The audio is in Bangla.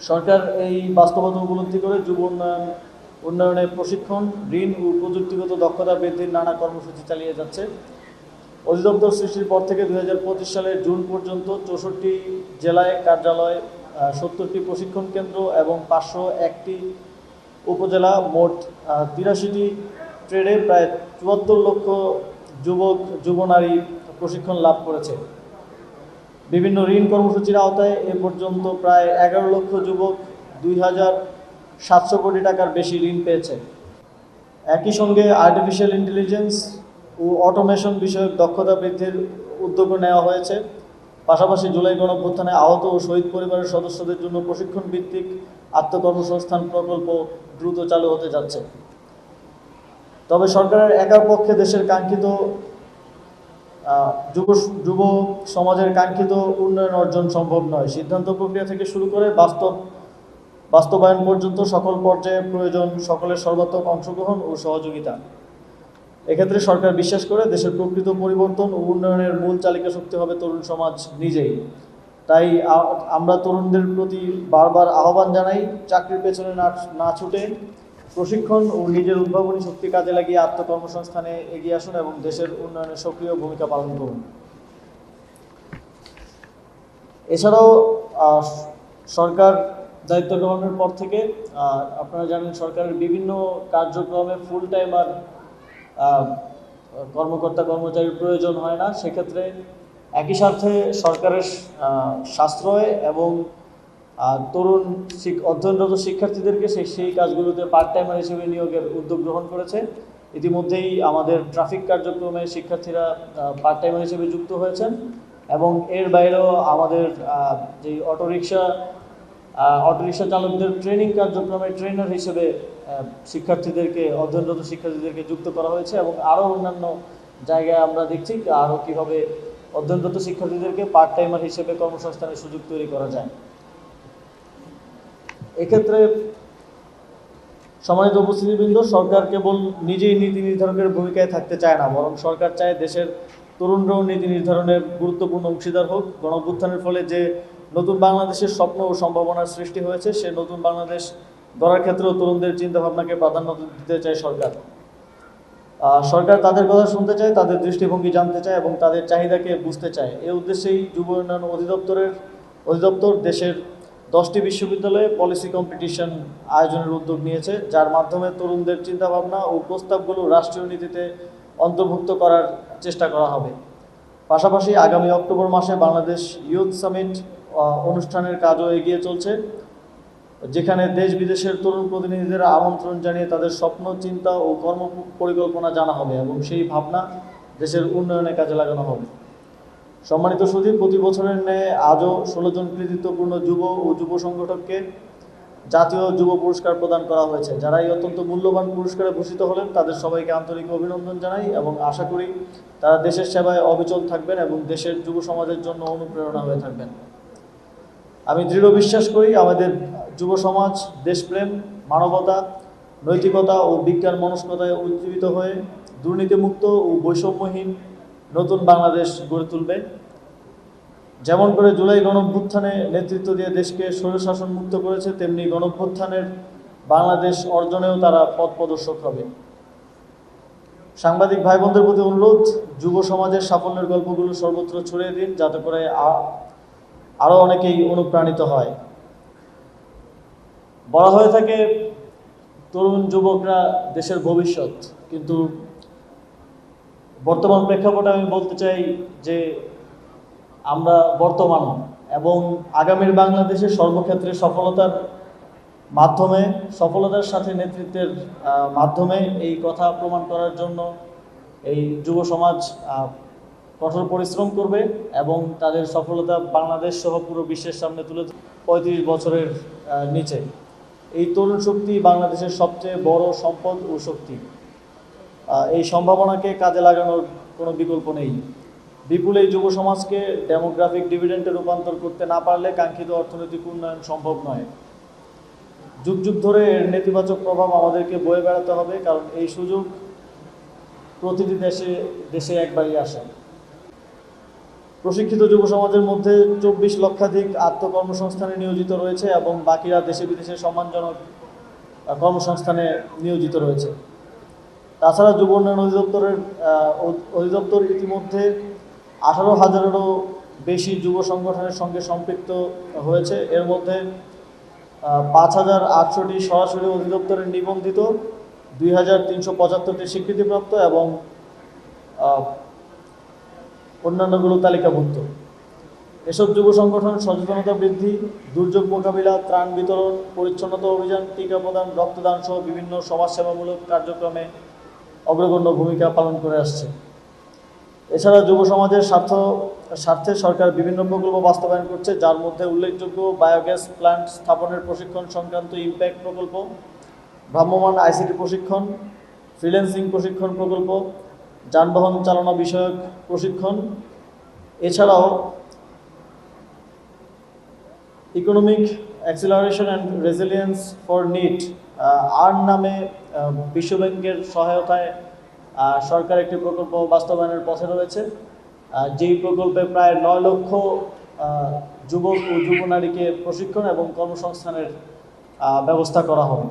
সরকার এই বাস্তবতা উপলব্ধি করে যুব উন্নয়ন উন্নয়নের প্রশিক্ষণ, ঋণ ও প্রযুক্তিগত দক্ষতা বৃদ্ধির নানা কর্মসূচি চালিয়ে যাচ্ছে। অধিদপ্তর সৃষ্টির পর থেকে দুই হাজার পঁচিশ সালের জুন পর্যন্ত চৌষট্টি জেলায় কার্যালয় সত্তরটি প্রশিক্ষণ কেন্দ্র এবং পাঁচশো একটি উপজেলা মোট তিরাশিটি ট্রেডে প্রায় চুয়াত্তর লক্ষ যুবক যুব নারী প্রশিক্ষণ লাভ করেছে। বিভিন্ন ঋণ কর্মসূচির আওতায় এ পর্যন্ত প্রায় এগারো লক্ষ যুবক দুই হাজার সাতশো কোটি টাকার বেশি ঋণ পেয়েছে। একই সঙ্গে আর্টিফিশিয়াল ইন্টেলিজেন্স ও অটোমেশন বিষয়ক দক্ষতা বৃদ্ধির উদ্যোগও নেওয়া হয়েছে। পাশাপাশি জুলাই গণঅভ্যুত্থানে আহত ও শহীদ পরিবারের সদস্যদের জন্য প্রশিক্ষণ ভিত্তিক আত্মকর্মসংস্থান প্রকল্প দ্রুত চালু হতে যাচ্ছে। তবে সরকারের একার পক্ষে দেশের কাঙ্ক্ষিত যুব যুব সমাজের কাঙ্ক্ষিত উন্নয়ন অর্জন সম্ভব নয়। সিদ্ধান্ত প্রক্রিয়া থেকে শুরু করে বাস্তব বাস্তবায়ন পর্যন্ত সকল পর্যায়ে প্রয়োজন সকলের সর্বাত্মক অংশগ্রহণ ও সহযোগিতা। এক্ষেত্রে সরকার বিশ্বাস করে দেশের প্রকৃত পরিবর্তন ও উন্নয়নের মূল চালিকা শক্তি হবে তরুণ সমাজ নিজেই। তাই আমরা তরুণদের প্রতি বারবার আহ্বান জানাই, চাকরির পেছনে না না ছুটে প্রশিক্ষণ ও নিজের উদ্ভাবনী শক্তি কাজে লাগিয়ে আত্মকর্মসংস্থানে এগিয়ে আসুন এবং দেশের উন্নয়নে সক্রিয় ভূমিকা পালন করুন। এছাড়াও সরকার, দায়িত্ব গ্রহণের পর থেকে আপনারা জানেন সরকারের বিভিন্ন কার্যক্রমে ফুল টাইম আর কর্মকর্তা কর্মচারীর প্রয়োজন হয় না। সেক্ষেত্রে একই সাথে সরকারের সাশ্রয় এবং তরুণ অধ্যয়নরত শিক্ষার্থীদেরকে সেই সেই কাজগুলোতে পার্ট টাইমার হিসেবে নিয়োগের উদ্যোগ গ্রহণ করেছে। ইতিমধ্যেই আমাদের ট্রাফিক কার্যক্রমে শিক্ষার্থীরা পার্ট টাইমার হিসেবে যুক্ত হয়েছেন এবং এর বাইরেও আমাদের যে অটোরিকশা অটোরিকশা চালকদের ট্রেনিং কার্যক্রমে ট্রেনার হিসেবে শিক্ষার্থীদেরকে, অধ্যয়নরত শিক্ষার্থীদেরকে যুক্ত করা হয়েছে এবং আরও অন্যান্য জায়গায় আমরা দেখছি আরও কীভাবে অধ্যয়নরত শিক্ষার্থীদেরকে পার্ট টাইমার হিসেবে কর্মসংস্থানের সুযোগ তৈরি করা যায়। এক্ষেত্রে সম্মানিত উপস্থিতিবৃন্দ, সরকার কেবল নিজেই নীতি নির্ধারকের ভূমিকায় থাকতে চায় না, বরং সরকার চায় দেশের তরুণরাও নীতি নির্ধারণের গুরুত্বপূর্ণ অংশীদার হোক। গণঅভ্যুত্থানের ফলে যে নতুন বাংলাদেশের স্বপ্ন ও সম্ভাবনার সৃষ্টি হয়েছে, সে নতুন বাংলাদেশ গড়ার ক্ষেত্রেও তরুণদের চিন্তাভাবনাকে প্রাধান্য দিতে চায় সরকার। সরকার তাদের কথা শুনতে চায়, তাদের দৃষ্টিভঙ্গি জানতে চায় এবং তাদের চাহিদাকে বুঝতে চায়। এই উদ্দেশ্যেই যুব উন্নয়ন অধিদপ্তরের অধিদপ্তর দেশের দশটি বিশ্ববিদ্যালয়ে পলিসি কম্পিটিশন আয়োজনের উদ্যোগ নিয়েছে, যার মাধ্যমে তরুণদের চিন্তাভাবনা ও প্রস্তাবগুলো রাষ্ট্রীয় নীতিতে অন্তর্ভুক্ত করার চেষ্টা করা হবে। পাশাপাশি আগামী অক্টোবর মাসে বাংলাদেশ ইউথ সামিট অনুষ্ঠানের কাজও এগিয়ে চলছে, যেখানে দেশ বিদেশের তরুণ প্রতিনিধিদের আমন্ত্রণ জানিয়ে তাদের স্বপ্ন, চিন্তা ও কর্ম পরিকল্পনা জানা হবে এবং সেই ভাবনা দেশের উন্নয়নে কাজে লাগানো হবে। সম্মানিত সুধীর প্রতি বছরের ন্যায় আজও ষোলো জন কৃতিত্বপূর্ণ যুব ও যুব সংগঠককে জাতীয় যুব পুরস্কার প্রদান করা হয়েছে। যারা এই অত্যন্ত মূল্যবান পুরস্কারে ভূষিত হলেন, তাদের সবাইকে আন্তরিক অভিনন্দন জানাই এবং আশা করি তারা দেশের সেবায় অবিচল থাকবেন এবং দেশের যুব সমাজের জন্য অনুপ্রেরণা হয়ে থাকবেন। আমি দৃঢ় বিশ্বাস করি আমাদের যুব সমাজ, দেশপ্রেম, মানবতা, নৈতিকতা ও বিজ্ঞান মনস্কতায় উজ্জীবিত হয়ে দুর্নীতিমুক্ত ও বৈষম্যহীন নতুন বাংলাদেশ গড়ে তুলবে। যেমন করে জুলাই গণভ্যুত্থানে নেতৃত্ব দিয়ে দেশকে স্বৈরশাসন মুক্ত করেছে, তেমনি গণভ্যুত্থানের বাংলাদেশ অর্জনেও তারা পথ প্রদর্শক হবে। সাংবাদিক ভাই বোনদের প্রতি অনুরোধ, যুব সমাজের সাফল্যের গল্পগুলো সর্বত্র ছড়িয়ে দিন, যাতে করে আরও অনেকেই অনুপ্রাণিত হয়। বলা হয়ে থাকে, তরুণ যুবকরা দেশের ভবিষ্যৎ, কিন্তু বর্তমান প্রেক্ষাপটে আমি বলতে চাই যে আমরা বর্তমান এবং আগামীর বাংলাদেশের সর্বক্ষেত্রে সফলতার মাধ্যমে, সফলতার সাথে নেতৃত্বের মাধ্যমে এই কথা প্রমাণ করার জন্য এই যুব সমাজ কঠোর পরিশ্রম করবে এবং তাদের সফলতা বাংলাদেশ সহ পুরো বিশ্বের সামনে তুলে পঁয়ত্রিশ বছরের নিচে। এই তরুণ শক্তি বাংলাদেশের সবচেয়ে বড় সম্পদ ও শক্তি। এই সম্ভাবনাকে কাজে লাগানোর কোনো বিকল্প নেই। বিপুল এই যুব সমাজকে ডেমোগ্রাফিক ডিভিডেন্টে রূপান্তর করতে না পারলে কাঙ্ক্ষিত অর্থনৈতিক উন্নয়ন সম্ভব নয়। যুগ যুগ ধরে এর নেতিবাচক প্রভাব আমাদেরকে বয়ে বেড়াতে হবে, কারণ এই সুযোগ প্রতিটি দেশে দেশে একবারই আসে। প্রশিক্ষিত যুব সমাজের মধ্যে চব্বিশ লক্ষাধিক আত্মকর্মসংস্থানে নিয়োজিত রয়েছে এবং বাকিরা দেশে বিদেশে সম্মানজনক কর্মসংস্থানে নিয়োজিত রয়েছে। তাছাড়া যুব উন্নয়ন অধিদপ্তরের অধিদপ্তর ইতিমধ্যে আঠারো হাজারেরও বেশি যুব সংগঠনের সঙ্গে সম্পৃক্ত হয়েছে। এর মধ্যে পাঁচ হাজার আটশোটি সরাসরি অধিদপ্তরের নিবন্ধিত, দুই হাজার তিনশো পঁচাত্তরটি স্বীকৃতিপ্রাপ্ত এবং অন্যান্যগুলো তালিকাভুক্ত। এসব যুব সংগঠন সচেতনতা বৃদ্ধি, দুর্যোগ মোকাবিলা, ত্রাণ বিতরণ, পরিচ্ছন্নতা অভিযান, টিকা প্রদান, রক্তদান সহ বিভিন্ন সমাজসেবামূলক কার্যক্রমে অগ্রগণ্য ভূমিকা পালন করে আসছে। এছাড়া যুব সমাজের স্বার্থ, স্বার্থে সরকার বিভিন্ন প্রকল্প বাস্তবায়ন করছে, যার মধ্যে উল্লেখযোগ্য বায়োগ্যাস প্ল্যান্ট স্থাপনের প্রশিক্ষণ সংক্রান্ত ইম্প্যাক্ট প্রকল্প ভ্রাম্যমান আইসিটি প্রশিক্ষণ, ফ্রিল্যান্সিং প্রশিক্ষণ প্রকল্প, যানবাহন চালনা বিষয়ক প্রশিক্ষণ। এছাড়াও economic acceleration and resilience for NEET earn নামে বিশ্বব্যাংকের সহায়তায় সরকার একটি প্রকল্প বাস্তবায়নের পথে রয়েছে। যেই প্রকল্পে প্রায় নয় লক্ষ যুবক ও যুব নারীকে প্রশিক্ষণ এবং কর্মসংস্থানের ব্যবস্থা করা হবে।